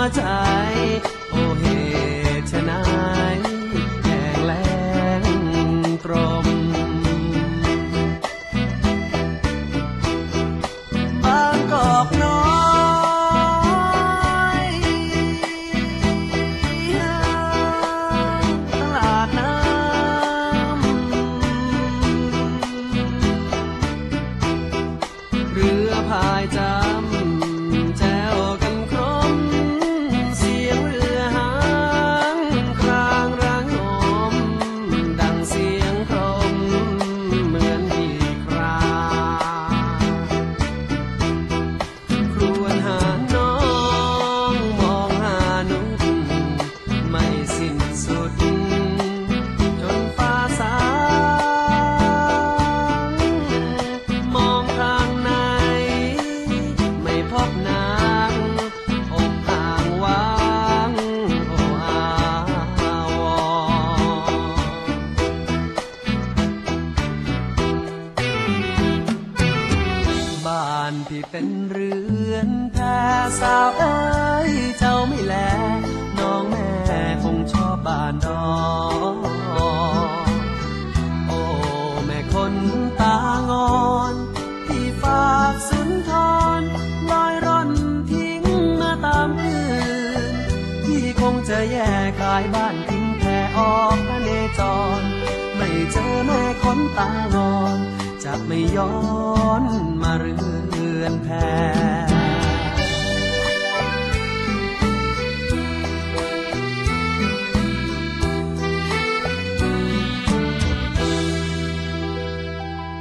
หัวใจ จนฟ้าสางมองทางไนไม่พบนางอกห่างวางโออาวบ้านพี่เป็นเรือนแพรสาวเอ๋ ตางอนที่ฝากสุนทรลอยร่อนทิ้งมาตามคืนที่คงจะแย่กายบ้านทิ้งแพ่ออกพระเนจร ไม่เจอแม่คนตางอนจะไม่ย้อนมาเรือนแพ่